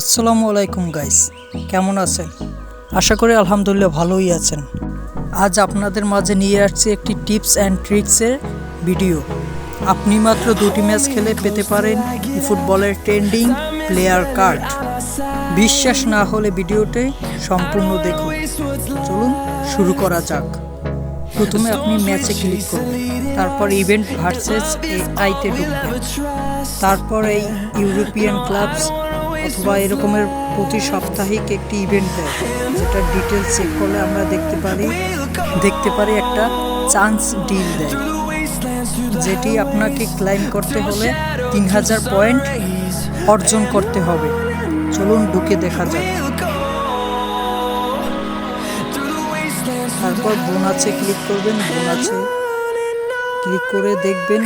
আসসালামু আলাইকুম গাইস কেমন আছেন? আশা করি আলহামদুলিল্লাহ ভালোই আছেন। আজ আপনাদের মাঝে নিয়ে আসছি একটি টিপস অ্যান্ড ট্রিক্সের ভিডিও। আপনি মাত্র দুটি ম্যাচ খেলে পেতে পারেন ফুটবলের ট্রেন্ডিং প্লেয়ার কার্ড। বিশ্বাস না হলে ভিডিওটি সম্পূর্ণ দেখুন। চলুন শুরু করা যাক। প্রথমে আপনি ম্যাচে ক্লিক করবেন তারপর ইভেন্ট ভার্সেস আইতে ঢুকবেন। তারপর এই ইউরোপিয়ান ক্লাবস অথবা এরকমের প্রতি সাপ্তাহিক একটি ইভেন্ট দেয়, যেটা ডিটেলস চেক করলে আমরা দেখতে পারি দেখতে পারি একটা চান্স ডিল দেয়, যেটি আপনাকে ক্লাইম করতে হলে তিন হাজার পয়েন্ট অর্জন করতে হবে। চলুন ঢুকে দেখা যাক। তারপর বোনাসে ক্লিক করবেন বোনাসে ক্লিক করে দেখবেন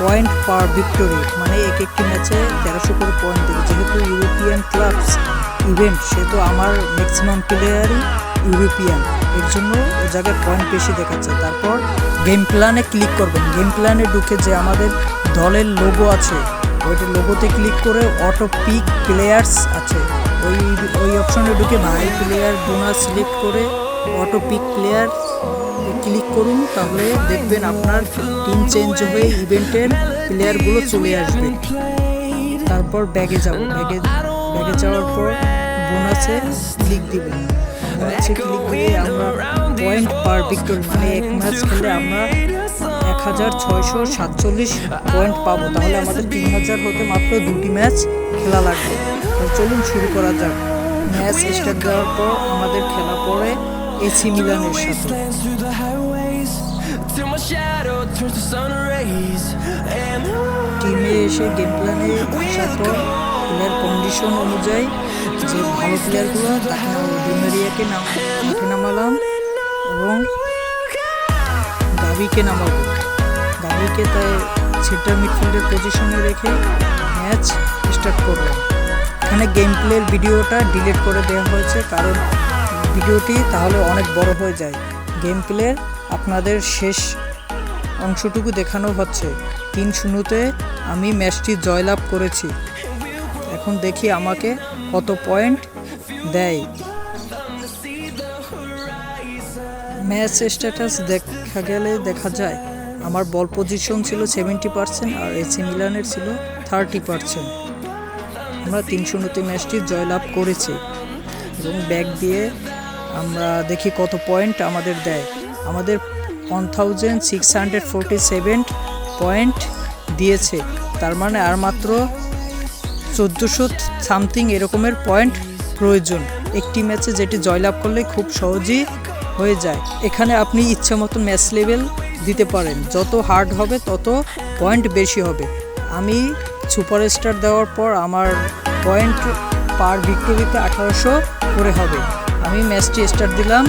পয়েন্ট পার ভিক্টোরি মানে এক একটি ম্যাচে তেরোশো করে পয়েন্ট দেবে যেহেতু ইউরোপিয়ান ক্লাবস ইভেন্ট সেহেতু আমার ম্যাক্সিমাম প্লেয়ারই ইউরোপিয়ান এর জন্য ও জায়গায় পয়েন্ট বেশি দেখাচ্ছে। তারপর গেম প্ল্যানে ক্লিক করবেন। গেম প্ল্যানে ঢুকে যে আমাদের দলের লোগো আছে ওইটা লোগোতে ক্লিক করে অটো পিক প্লেয়ার্স আছে। ওই ওই অপশনে ঢুকে ভাই প্লেয়ার বোনাস সিলেক্ট করে অটো পিক প্লেয়ার ক্লিক করুন, তাহলে দেখবেন আপনার টিম চেঞ্জ হয়ে ইভেন্টের প্লেয়ারগুলো চলে আসবে। তারপর ব্যাগে যাব। ব্যাগে ব্যাগে যাওয়ার পর বোনাসে ক্লিক দিব। বোনাসে ক্লিক দিয়ে আমরা পয়েন্ট পার ভিক্টোরি মানে এক ম্যাচ খেলে আমরা এক হাজার ছয়শো সাতচল্লিশ পয়েন্ট পাবো। তাহলে আমাদের তিন হাজার হতে মাত্র দুটি ম্যাচ খেলা লাগবে। চলুন শুরু করা যাক। ম্যাচ স্টার্ট দেওয়ার পর আমাদের খেলা পড়ে এসি মিলানের সাথে। টিমে এসে গেম প্ল্যানে আসার পর প্লেয়ার কন্ডিশন অনুযায়ী যে ভালো প্লেয়ারগুলো তাকে ডিমারিয়াকে নাম নামালাম এবং গাবিকে নামাবো। গাবিকে তাই সেন্টার মিডফিল্ডের পজিশনে রেখে ম্যাচ স্টার্ট করলাম। এখানে গেম প্লের ভিডিওটা ডিলিট করে দেওয়া হয়েছে কারণ ভিডিওটি তাহলে অনেক বড় হয়ে যায়। গেম প্লের আপনাদের শেষ অংশটুকু দেখানো হচ্ছে। তিন শূন্যতে আমি ম্যাচটি জয়লাভ করেছি। এখন দেখি আমাকে কত পয়েন্ট দেয়। ম্যাচ স্ট্যাটাস দেখা গেলে দেখা যায়, আমার বল পজিশন ছিল সেভেন্টি পার্সেন্ট আর এসি মিলানের ছিল থার্টি পার্সেন্ট। আমরা তিন শূন্যতে ম্যাচটি জয়লাভ করেছি এবং ব্যাগ দিয়ে আমরা দেখি কত পয়েন্ট আমাদের দেয়। আমাদের one thousand six hundred forty seven point দিয়েছে। তার মানে আর মাত্র চোদ্দোশো সামথিং এরকমের পয়েন্ট প্রয়োজন। একটি ম্যাচে যেটি জয়লাভ করলে খুব সহজেই হয়ে যায়। এখানে আপনি ইচ্ছে মতো ম্যাচ লেভেল দিতে পারেন। যত হার্ড হবে, তত পয়েন্ট বেশি হবে। আমি সুপারস্টার দেওয়ার পর আমার পয়েন্ট পার ভিক্টোরিতে আঠারোশো করে হবে। আমি ম্যাচটি স্টার্ট দিলাম।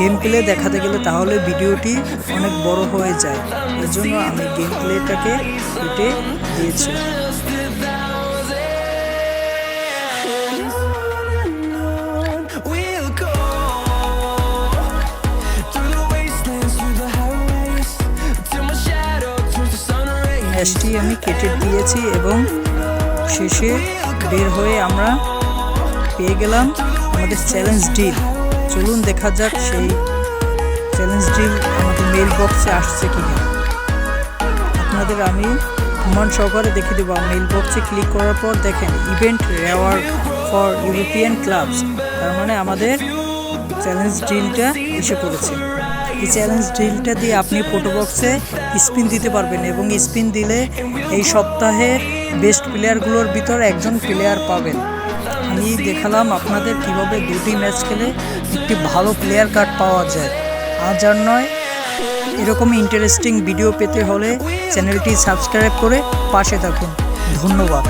গেম প্লে দেখাতে গেলে তাহলে ভিডিওটি অনেক বড় হয়ে যায়। এর জন্য আমি গেম প্লেটাকে কেটে দিয়েছি। ম্যাচটি আমি কেটে দিয়েছি এবং শেষে বের হয়ে আমরা পেয়ে গেলাম আমাদের চ্যালেঞ্জ ডিল চলুন দেখা যাক সেই চ্যালেঞ্জ ডিল আমাদের মেল বক্সে আসছে কিনা। আপনাদের আমি প্রমাণ সহকারে দেখে দেবো। মেল বক্সে ক্লিক করার পর দেখেন event reward for European clubs তার মানে আমাদের চ্যালেঞ্জ ড্রিলটা এসে পড়েছে। এই চ্যালেঞ্জ ড্রিলটা দিয়ে আপনি ফটো বক্সে স্পিন দিতে পারবেন এবং স্পিন দিলে এই সপ্তাহে বেস্ট প্লেয়ারগুলোর ভিতর একজন প্লেয়ার পাবেন। আমি দেখালাম আপনাদের কীভাবে দুটি ম্যাচ খেলে একটি ভালো প্লেয়ার কার্ড পাওয়া যায়। আজ আর নয়। এরকম ইন্টারেস্টিং ভিডিও পেতে হলে চ্যানেলটি সাবস্ক্রাইব করে পাশে থাকুন। ধন্যবাদ।